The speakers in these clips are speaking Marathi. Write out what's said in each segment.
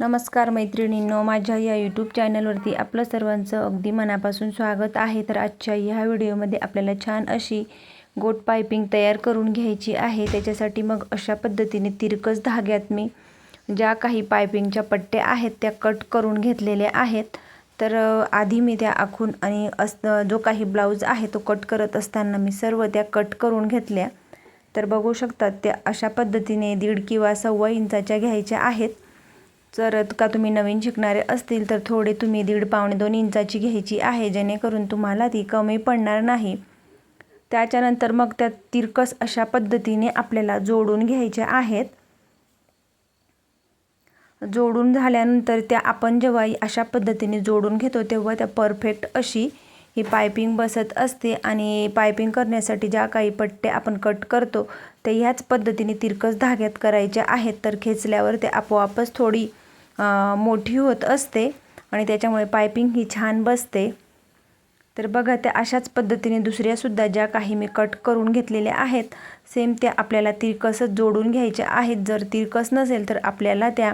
नमस्कार मैत्रिणींनो माझ्या या यूट्यूब चॅनलवरती आपलं सर्वांचं अगदी मनापासून स्वागत आहे. तर आजच्या ह्या व्हिडिओमध्ये आपल्याला छान अशी गोट पायपिंग तयार करून घ्यायची आहे. त्याच्यासाठी मग अशा पद्धतीने तिरकस धाग्यात मी ज्या काही पायपिंगच्या पट्ट्या आहेत त्या कट करून घेतलेल्या आहेत. तर आधी मी त्या आखून आणि अस जो काही ब्लाऊज आहे तो कट करत असताना मी सर्व त्या कट करून घेतल्या. तर बघू शकतात त्या अशा पद्धतीने दीड किंवा सव्वा इंचाच्या घ्यायच्या आहेत. जर का तुम्ही नवीन शिकणारे असतील तर थोडे तुम्ही दीड पावणे दोन इंचाची घ्यायची आहे जेणेकरून तुम्हाला ती कमी पडणार नाही. त्याच्यानंतर मग त्या तिरकस अशा पद्धतीने आपल्याला जोडून घ्यायच्या आहेत. जोडून झाल्यानंतर त्या आपण जेव्हा अशा पद्धतीने जोडून घेतो तेव्हा त्या परफेक्ट अशी ही पायपिंग बसत असते आणि पायपिंग करण्यासाठी ज्या काही पट्ट्या आपण कट करतो ते ह्याच पद्धतीने तिरकस धाग्यात करायच्या आहेत. तर खेचल्यावर ते आपोआपच थोडी मोठी होत असते आणि त्याच्यामुळे पायपिंग ही छान बसते. तर बघा त्या अशाच पद्धतीने दुसऱ्यासुद्धा ज्या काही मी कट करून घेतलेल्या आहेत सेम त्या आपल्याला तिरकसच जोडून घ्यायच्या आहेत. जर तिरकस नसेल तर आपल्याला त्या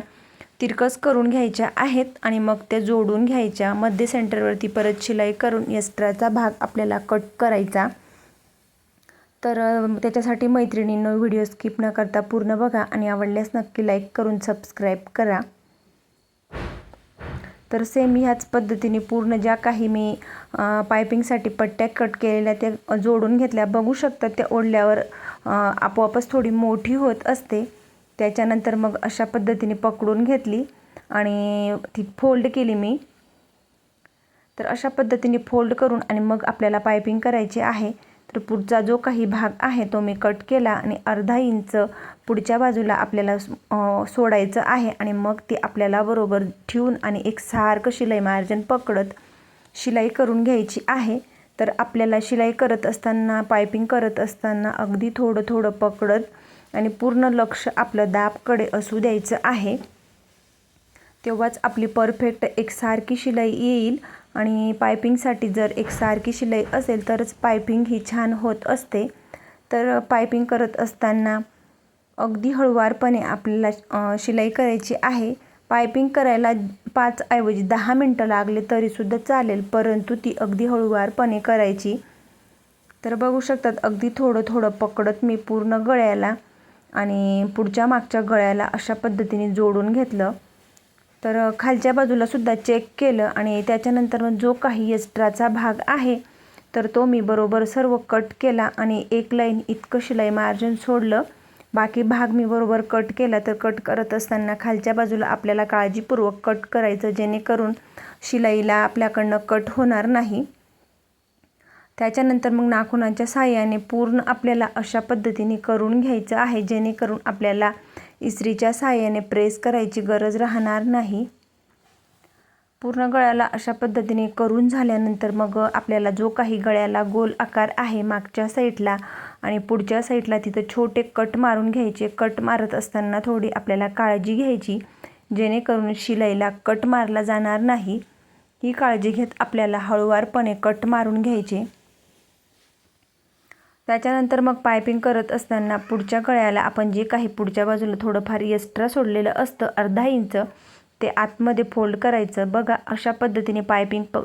तिरकस करून घ्यायच्या आहेत आणि मग त्या जोडून घ्यायच्या. मध्य सेंटरवरती परत शिलाई करून एक्स्ट्राचा भाग आपल्याला कट करायचा. तर त्याच्यासाठी मैत्रिणींनो व्हिडिओ स्किप न करता पूर्ण बघा आणि आवडल्यास नक्की लाईक करून सबस्क्राईब करा. तर सेम ह्याच पद्धतीने पूर्ण ज्या काही मी पायपिंगसाठी पट्ट्या कट केलेल्या त्या जोडून घेतल्या. बघू शकतात त्या ओढल्यावर आपोआपच थोडी मोठी होत असते. त्याच्यानंतर मग अशा पद्धतीने पकडून घेतली आणि ती फोल्ड केली मी. तर अशा पद्धतीने फोल्ड करून आणि मग आपल्याला पायपिंग करायची आहे. तर पुढचा जो काही भाग आहे तो मी कट केला आणि अर्धा इंच पुढच्या बाजूला आपल्याला सोडायचं आहे आणि मग ती आपल्याला बरोबर ठेवून आणि एक सारखं शिलाई मार्जन पकडत शिलाई करून घ्यायची आहे. तर आपल्याला शिलाई करत असताना पायपिंग करत असताना अगदी थोडं थोडं पकडत आणि पूर्ण लक्ष आपलं दाबकडे असू द्यायचं आहे. तेव्हाच आपली परफेक्ट एकसारखी शिलाई येईल. आणि पायपिंगसाठी जर एकसारखी शिलाई असेल तरच पायपिंग ही छान होत असते. तर पायपिंग करत असताना अगदी हळुवारपणे आपल्याला शिलाई करायची आहे. पायपिंग करायला पाच ऐवजी दहा मिनटं लागले तरीसुद्धा चालेल परंतु ती अगदी हळुवारपणे करायची. तर बघू शकतात अगदी थोडं थोडं पकडत मी पूर्ण गळ्याला आणि पुढच्या मागच्या गळ्याला अशा पद्धतीने जोडून घेतलं. तर खालच्या बाजूला सुद्धा चेक केलं आणि त्याच्यानंतर जो काही एक्स्ट्राचा भाग आहे तर तो मी बरोबर सर्व कट केला आणि एक लाईन इतकं शिलाई मार्जिन सोडलं. बाकी भाग मी बरोबर कट केला तर कट करत असताना खालच्या बाजूला आपल्याला काळजीपूर्वक कट करायचं जेणेकरून शिलाईला आपल्याकडनं कट होणार नाही. त्याच्यानंतर मग नाखुनांच्या साह्याने पूर्ण आपल्याला अशा पद्धतीने करून घ्यायचं आहे जेणेकरून आपल्याला इस्त्रीच्या साहाय्याने प्रेस करायची गरज राहणार नाही. पूर्ण गळ्याला अशा पद्धतीने करून झाल्यानंतर मग आपल्याला जो काही गळ्याला गोल आकार आहे मागच्या साईडला आणि पुढच्या साईडला तिथं छोटे कट मारून घ्यायचे. कट मारत असताना थोडी आपल्याला काळजी घ्यायची जेणेकरून शिलाईला कट मारला जाणार नाही. ही काळजी घेत आपल्याला हळुवारपणे कट मारून घ्यायचे. त्याच्यानंतर मग पायपिंग करत असताना पुढच्या कळ्याला आपण जे काही पुढच्या बाजूला थोडंफार एक्स्ट्रा सोडलेलं असतं अर्धा इंच ते आतमध्ये फोल्ड करायचं. बघा अशा पद्धतीने पायपिंग प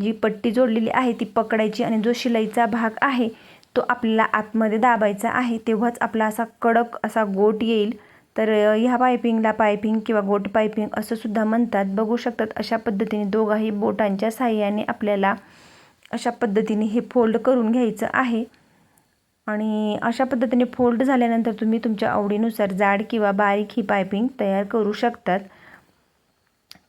जी पट्टी जोडलेली आहे ती पकडायची आणि जो शिलाईचा भाग आहे तो आपल्याला आतमध्ये दाबायचा आहे तेव्हाच आपला असा कडक असा गोट येईल. तर ह्या पायपिंगला पायपिंग किंवा गोट पायपिंग असं सुद्धा म्हणतात. बघू शकतात अशा पद्धतीने दोघाही बोटांच्या साह्याने आपल्याला अशा पद्धतीने हे फोल्ड करून घ्यायचं आहे. आणि अशा पद्धतीने फोल्ड झाल्यानंतर तुम्ही तुमच्या आवडीनुसार जाड किंवा बारीक ही पायपिंग तयार करू शकतात.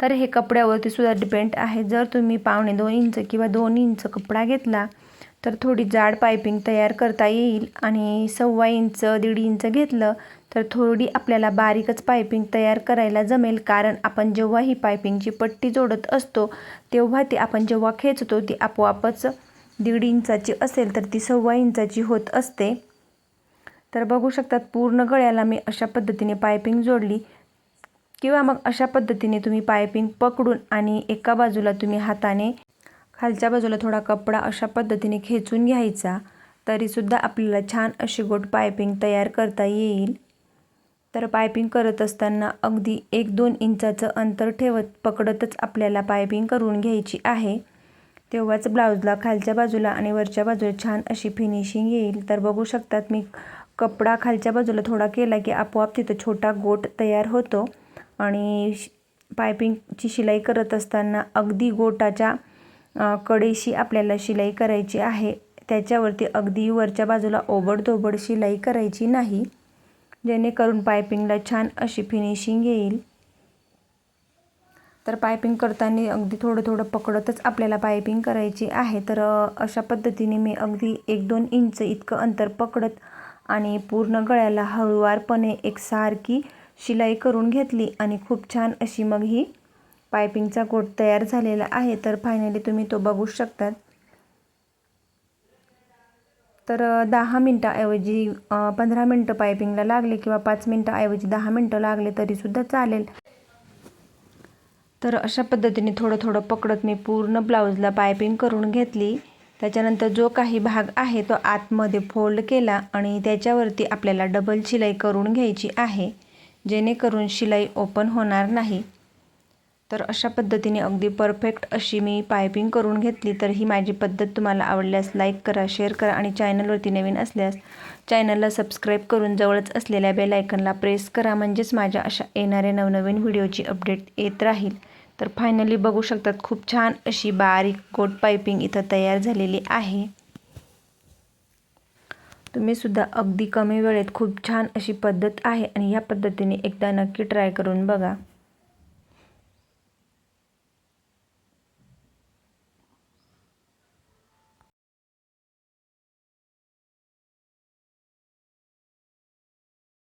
तर हे कपड्यावरती सुद्धा डिपेंड आहे. जर तुम्ही पावणे दोन इंच किंवा दोन इंच कपडा घेतला तर थोडी जाड पायपिंग तयार करता येईल. आणि सव्वा इंच दीड इंच घेतलं तर थोडी आपल्याला बारीकच पायपिंग तयार करायला जमेल. कारण आपण जेव्हा ही पायपिंगची पट्टी जोडत असतो तेव्हा ती आपण जेव्हा खेचतो ती आपोआपच दीड इंचाची असेल तर ती सव्वा इंचाची होत असते. तर बघू शकतात पूर्ण गळ्याला मी अशा पद्धतीने पायपिंग जोडली किंवा मग अशा पद्धतीने तुम्ही पायपिंग पकडून आणि एका बाजूला तुम्ही हाताने खालच्या बाजूला थोडा कपडा अशा पद्धतीने खेचून घ्यायचा तरीसुद्धा आपल्याला छान अशी गोट पायपिंग तयार करता येईल. तर पायपिंग करत असताना अगदी एक दोन इंचाचं अंतर ठेवत पकडतच आपल्याला पायपिंग करून घ्यायची आहे. तेव्हाच ब्लाऊजला खालच्या बाजूला आणि वरच्या बाजूला छान अशी फिनिशिंग येईल. तर बघू शकतात मी कपडा खालच्या बाजूला थोडा केला की आपोआप तिथं छोटा गोट तयार होतो. आणि पायपिंगची शिलाई करत असताना अगदी गोटाच्या कडेशी आपल्याला शिलाई करायची आहे. त्याच्यावरती अगदी वरच्या बाजूला ओबडधोबड शिलाई करायची नाही. जेणेकरून पायपिंगला छान अशी फिनिशिंग येईल. तर पायपिंग करताना अगदी थोडं थोडं पकडतच आपल्याला पायपिंग करायची आहे. तर अशा पद्धतीने मी अगदी एक दोन इंच इतकं अंतर पकडत आणि पूर्ण गळ्याला हळूवारपणे एकसारखी शिलाई करून घेतली आणि खूप छान अशी मग ही पायपिंगचा गोट तयार झालेला आहे. तर फायनली तुम्ही तो बघू शकतात. तर दहा मिनटाऐवजी पंधरा मिनटं पायपिंगला लागले किंवा पाच मिनटाऐवजी दहा मिनटं लागले तरीसुद्धा चालेल. तर अशा पद्धतीने थोडं थोडं पकडत मी पूर्ण ब्लाऊजला पायपिंग करून घेतली. त्याच्यानंतर जो काही भाग आहे तो आतमध्ये फोल्ड केला आणि त्याच्यावरती आपल्याला डबल शिलाई करून घ्यायची आहे जेणेकरून शिलाई ओपन होणार नाही. तर अशा पद्धतीने अगदी परफेक्ट अशी मी पायपिंग करून घेतली. तर ही माझी पद्धत तुम्हाला आवडल्यास लाईक करा शेअर करा आणि चॅनलवरती नवीन असल्यास चॅनलला सबस्क्राईब करून जवळच असलेल्या बेल आयकनला प्रेस करा. म्हणजेच माझ्या अशा येणाऱ्या नवनवीन व्हिडिओची अपडेट येत राहील. तर फायनली बघू शकतात खूप छान अशी बारीक गोट पायपिंग इथं तयार झालेली आहे. तुम्ही सुद्धा अगदी कमी वेळेत खूप छान अशी पद्धत आहे आणि या पद्धतीने एकदा नक्की ट्राय करून बघा.